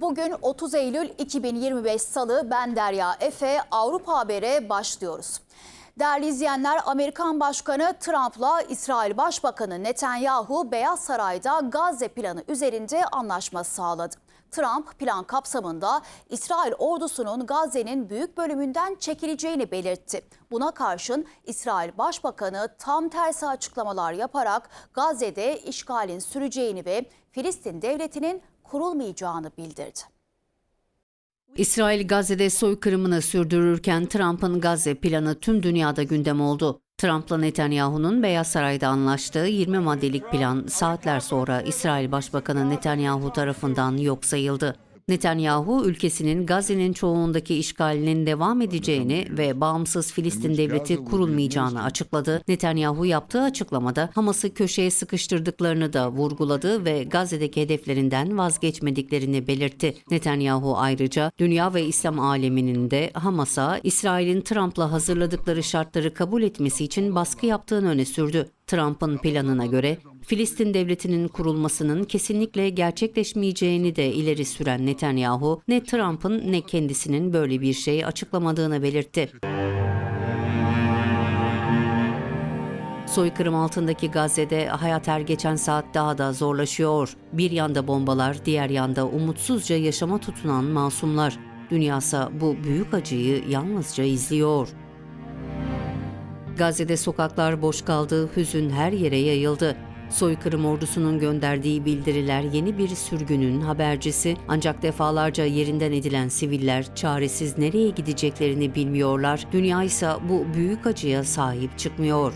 Bugün 30 Eylül 2025 Salı ben Derya Efe Avrupa Haber'e başlıyoruz. Değerli izleyenler Amerikan Başkanı Trump'la İsrail Başbakanı Netanyahu Beyaz Saray'da Gazze planı üzerinde anlaşma sağladı. Trump plan kapsamında İsrail ordusunun Gazze'nin büyük bölümünden çekileceğini belirtti. Buna karşın İsrail Başbakanı tam tersi açıklamalar yaparak Gazze'de işgalin süreceğini ve Filistin devletinin kurulmayacağını bildirdi. İsrail Gazze'de soykırımını sürdürürken Trump'ın Gazze planı tüm dünyada gündem oldu. Trump'la Netanyahu'nun Beyaz Saray'da anlaştığı 20 maddelik plan saatler sonra İsrail Başbakanı Netanyahu tarafından yok sayıldı. Netanyahu ülkesinin Gazze'nin çoğundaki işgalinin devam edeceğini ve bağımsız Filistin devleti kurulmayacağını açıkladı. Netanyahu yaptığı açıklamada Hamas'ı köşeye sıkıştırdıklarını da vurguladı ve Gazze'deki hedeflerinden vazgeçmediklerini belirtti. Netanyahu ayrıca dünya ve İslam aleminin de Hamas'a İsrail'in Trump'la hazırladıkları şartları kabul etmesi için baskı yaptığını öne sürdü. Trump'ın planına göre Filistin devletinin kurulmasının kesinlikle gerçekleşmeyeceğini de ileri süren Netanyahu, ne Trump'ın ne kendisinin böyle bir şey açıklamadığını belirtti. Soykırım altındaki Gazze'de hayat her geçen saat daha da zorlaşıyor. Bir yanda bombalar, diğer yanda umutsuzca yaşama tutunan masumlar. Dünyasa bu büyük acıyı yalnızca izliyor. Gazze'de sokaklar boş kaldı, hüzün her yere yayıldı. Soykırım ordusunun gönderdiği bildiriler yeni bir sürgünün habercisi ancak defalarca yerinden edilen siviller çaresiz nereye gideceklerini bilmiyorlar. Dünya ise bu büyük acıya sahip çıkmıyor.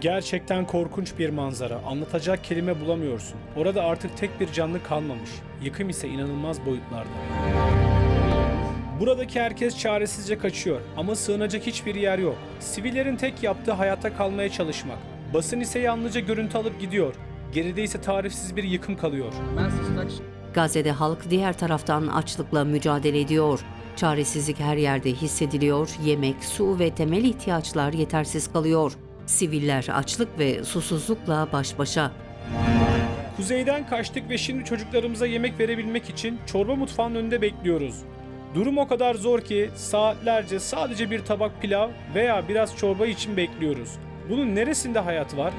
Gerçekten korkunç bir manzara. Anlatacak kelime bulamıyorsun. Orada artık tek bir canlı kalmamış. Yıkım ise inanılmaz boyutlarda. Buradaki herkes çaresizce kaçıyor ama sığınacak hiçbir yer yok. Sivillerin tek yaptığı hayatta kalmaya çalışmak. Basın ise yalnızca görüntü alıp gidiyor. Geride ise tarifsiz bir yıkım kalıyor. Gazze'de halk diğer taraftan açlıkla mücadele ediyor. Çaresizlik her yerde hissediliyor, yemek, su ve temel ihtiyaçlar yetersiz kalıyor. Siviller açlık ve susuzlukla baş başa. Kuzeyden kaçtık ve şimdi çocuklarımıza yemek verebilmek için çorba mutfağının önünde bekliyoruz. Durum o kadar zor ki saatlerce sadece bir tabak pilav veya biraz çorba için bekliyoruz. Bunun neresinde hayat var?